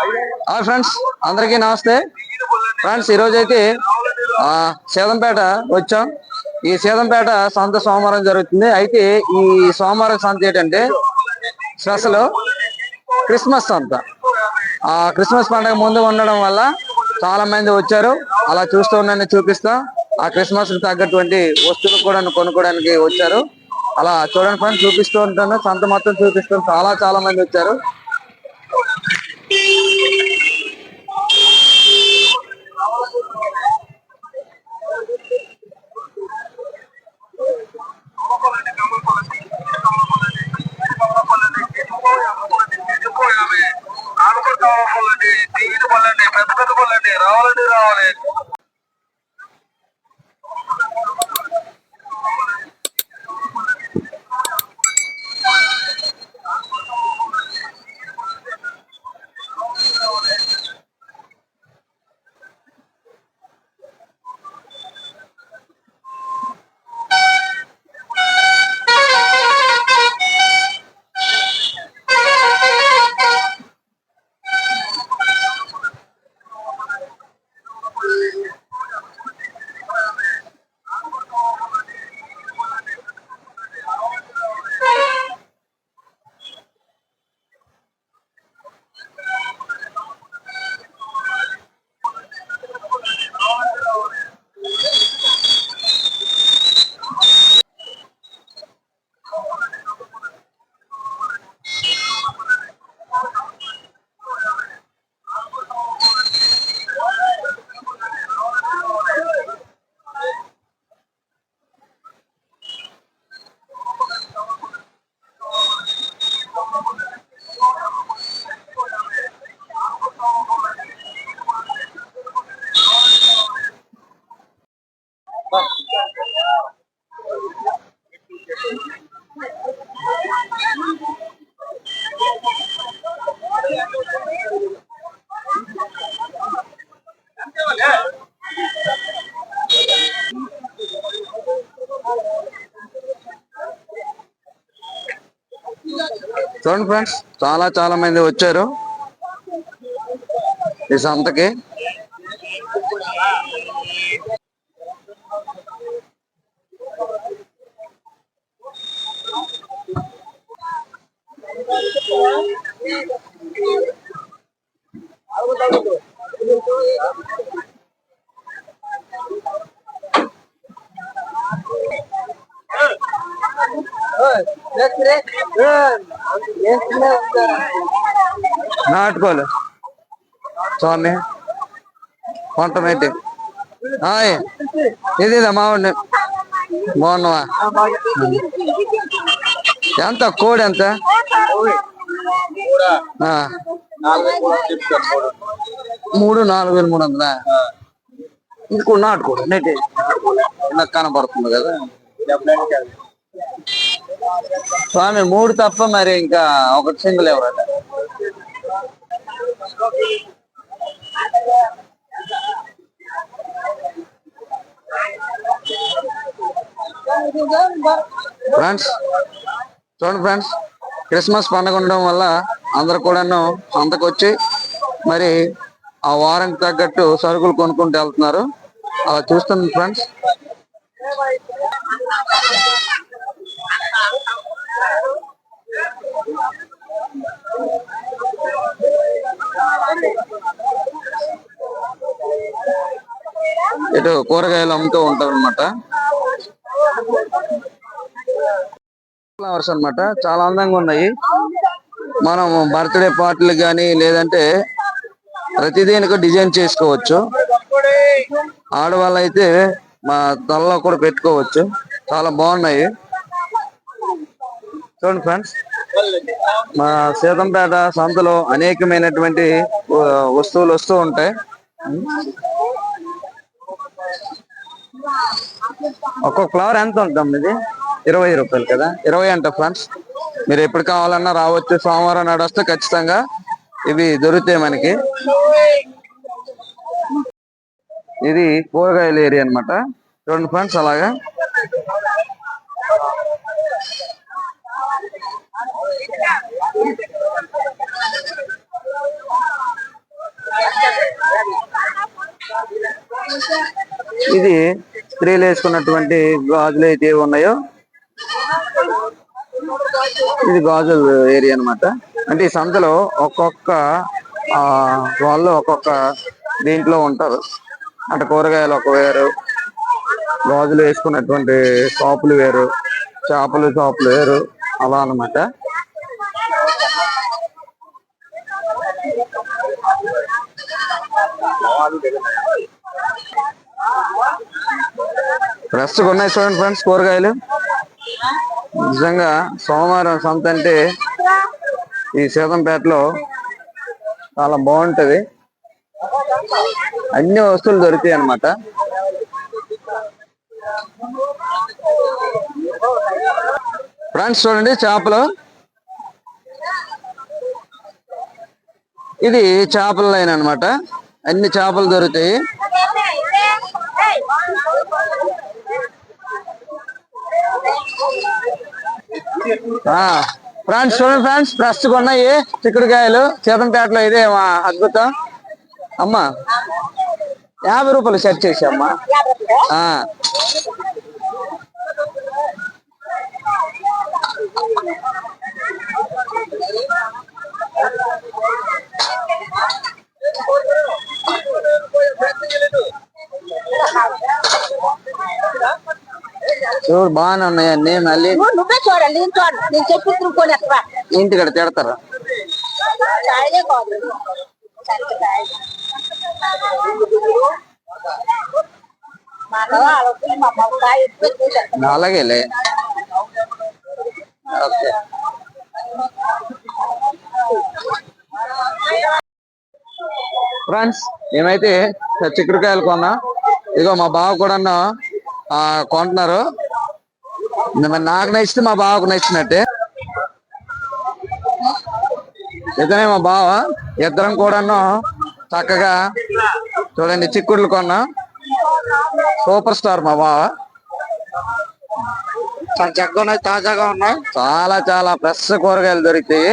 Hi friends అందరికీ నమస్తే. Friends ఈరోజు అయితే ఆ, సేదంపేట వచ్చాం. ఈ సేదంపేట సంత సోమవారం జరుగుతుంది. అయితే ఈ సోమవారం సంత ఏంటంటే స్పెషల్ క్రిస్మస్ సంత. ఆ క్రిస్మస్ పండుగ ముందు ఉండడం వల్ల చాలా మంది వచ్చారు. అలా చూస్తూ ఉండండి చూపిస్తా. ఆ క్రిస్మస్ తగ్గటువంటి వస్తువులు కూడా కొనుక్కోవడానికి వచ్చారు. అలా చూడండి ఫ్రెండ్స్ చూపిస్తూ ఉంటాను సంత మొత్తం చూపిస్తాను చాలా చాలా మంది వచ్చారు. చూడండి ఫ్రెండ్స్ చాలా చాలా మంది వచ్చారు ఈ సంతకి నాటుకోలు స్వామి కొంటమేటి హాయ్ ఇది మావాడిని బాగున్నావా ఎంత కోడి ఎంత ఆ, మూడు నాలుగు వేలు మూడు వందలా ఇంకో నాటుకోడు నెట్టి నాకు కనపడుతుంది కదా స్వామి మూడు తప్ప మరి ఇంకా ఒకటి సింగిల్ ఎవరట ఫ్రెండ్స్ చూడండి ఫ్రెండ్స్ క్రిస్మస్ పండుగ ఉండడం వల్ల అందరు కూడాను సంతకొచ్చి మరి ఆ వారానికి తగ్గట్టు సరుకులు కొనుక్కుంటూ వెళ్తున్నారు. అలా చూస్తుంది ఫ్రెండ్స్ ఇటు కూరగాయలు అమ్ముతూ ఉంటారు అనమాట ఫ్లవర్స్ అన్నమాట. చాలా అందంగా ఉన్నాయి. మనం బర్త్డే పార్టీలు కానీ లేదంటే ప్రతిదీనికి డిజైన్ చేసుకోవచ్చు. ఆడవాళ్ళు అయితే మా తలలో కూడా పెట్టుకోవచ్చు. చాలా బాగున్నాయి. చూడండి ఫ్రెండ్స్ మా సీతంపేట సంతలో అనేకమైనటువంటి వస్తువులు వస్తూ ఉంటాయి. ఒక్కొక్క ఫ్లవర్ ఎంత ఉంటుంది ఇది? ఇరవై రూపాయలు కదా? ఇరవై అంట ఫ్రెండ్స్. మీరు ఎప్పుడు కావాలన్నా రావచ్చు. సోమవారం నాడు వస్తే ఖచ్చితంగా ఇవి దొరుకుతాయి మనకి. ఇది కూరగాయల ఏరియా అనమాట చూడండి ఫ్రెండ్స్ అలాగా. ఇది స్త్రీలు వేసుకున్నటువంటి గాజులు అయితే ఏవి ఉన్నాయో? ఇది గాజుల ఏరియా అన్నమాట. అంటే ఈ సంతలో ఒక్కొక్క వాళ్ళు ఒక్కొక్క దీంట్లో ఉంటారు. అంటే కూరగాయలు ఒక వేరు గాజులు వేసుకున్నటువంటి షాపులు వేరు చేపలు షాపులు వేరు అలా అన్నమాట. ఫ్రెష్గా ఉన్నాయి చూడండి ఫ్రెండ్స్ కూరగాయలు. నిజంగా సోమవారం సంత అంటే ఈ సీతంపేటలో చాలా బాగుంటది. అన్ని వస్తువులు దొరుకుతాయి అన్నమాట. ఫ్రెండ్స్ చూడండి చేపలు. ఇది చేపల లైన్ అన్నమాట. అన్ని చేపలు దొరుకుతాయి. ఫ్రెండ్స్ చూడండి ఫ్రెండ్స్ ఫ్రెష్ ఉన్నాయి చిక్కుడుకాయలు. చేతంపేటలో ఇదే మా అద్భుతం. అమ్మా యాభై రూపాయలు సెట్ చేసి అమ్మా. చూడు బాగానే ఉన్నాయి అన్ని మళ్ళీ నువ్వు నువ్వే చూడండి నేను చూడండి నేను చెప్పి తిరుగుకొని ఎక్కడ ఇంటికాడ తిడతారు? ఆయనే కాదు. మా ఎక్కువ అలాగేలే. ఓకే. ఫ్రెండ్స్ మేమైతే చిక్కుడుకాయలు కొన్నా. ఇదిగో మా బావ కూడా ఆ, కొంటున్నారు. నాకు నచ్చితే మా బావకు నచ్చినట్టే. ఇతనే మా బావ. ఇద్దరం కూడాను చక్కగా చూడండి చిక్కుడులు కొన్నా సూపర్ స్టార్ మా బావ. చాలా చక్కగా ఉన్నాయి తాజాగా ఉన్నాయి. చాలా చాలా ఫ్రెష్ కూరగాయలు దొరుకుతాయి.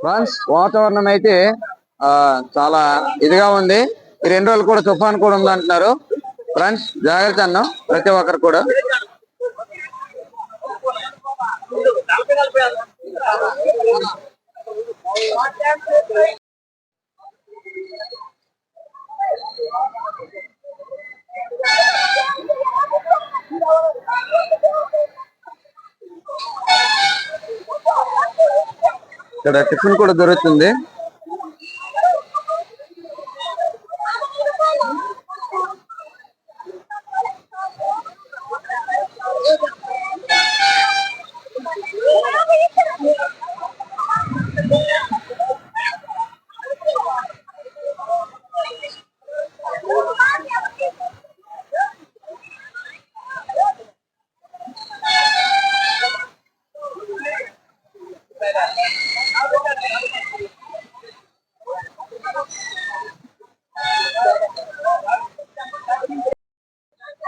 ఫ్రాన్స్ వాతావరణం అయితే ఆ చాలా ఇదిగా ఉంది. ఈ రెండు రోజులు కూడా తుఫాన్ కూడా ఉంది అంటున్నారు ఫ్రెండ్స్ జాగ్రత్త అన్నాం ప్రతి ఒక్కరు కూడా. ఇక్కడ టిఫిన్ కూడా దొరుకుతుంది.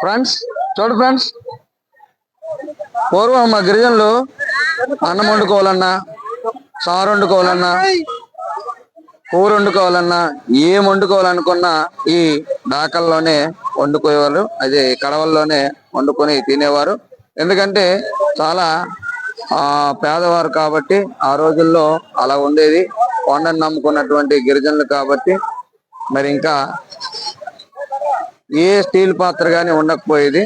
ఫ్రెండ్స్ చూడు ఫ్రెండ్స్. పూర్వం మా గిరిజనులు అన్నం వండుకోవాలన్నా సారు వండుకోవాలన్నా కూర వండుకోవాలన్నా ఏం వండుకోవాలనుకున్నా ఈ డాకల్లోనే వండుకునేవారు. అదే కడవల్లోనే వండుకొని తినేవారు. ఎందుకంటే చాలా ఆ పేదవారు కాబట్టి ఆ రోజుల్లో అలా ఉండేది. కొండను నమ్ముకున్నటువంటి గిరిజనులు కాబట్టి మరి ఇంకా ఏ స్టీల్ పాత్ర కానీ ఉండకపోయేది.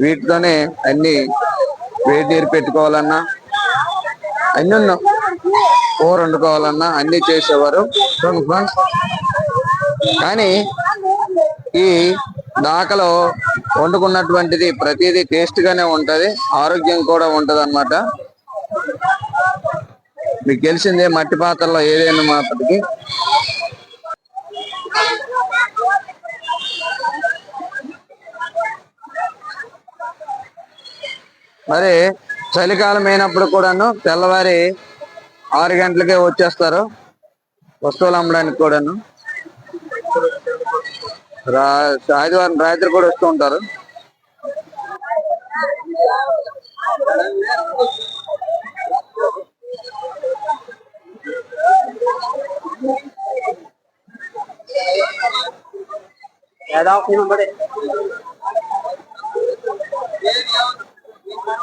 వీటితోనే అన్ని వేడి నీరు పెట్టుకోవాలన్నా అన్ని ఉన్న- కూర వండుకోవాలన్నా అన్ని చేసేవారు. కానీ ఈ దాకలో వండుకున్నటువంటిది ప్రతిదీ టేస్ట్ గానే ఉంటది ఆరోగ్యం కూడా ఉంటుంది అనమాట మీకు తెలిసిందే మట్టి పాత్రలో ఏదైనా మాపటికి మరి చలికాలం అయినప్పుడు కూడాను తెల్లవారి ఆరు గంటలకే వచ్చేస్తారు వస్తువులు అమ్మడానికి కూడాను. రా ఆదివారం రాత్రి కూడా వస్తూ ఉంటారు. Terima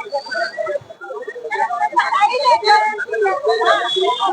kasih.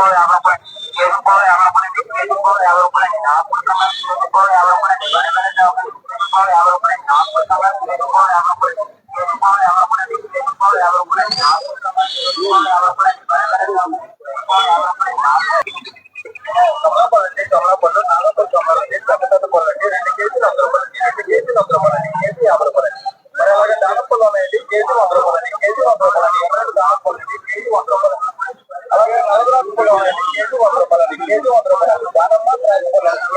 యాభై రూపాయలు యాభై రూపాయలు యాభై రూపాయలు నాలుగు యాభై రూపాయలు వేరే వేరే యాభై రూపాయలు. నాలుగు యాభై రూపాయలు. యాభై రూపాయలు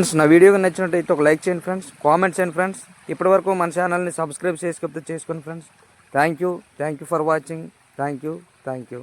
ఫ్రెండ్స్ నా వీడియోకి నచ్చినట్టయితే ఒక లైక్ చేయండి ఫ్రెండ్స్ కామెంట్ చేయండి ఫ్రెండ్స్. ఇప్పటివరకు మన ఛానల్ని సబ్స్క్రైబ్ చేసుకుంటే చేసుకోండి friends. Thank you thank you for watching. Thank you thank you.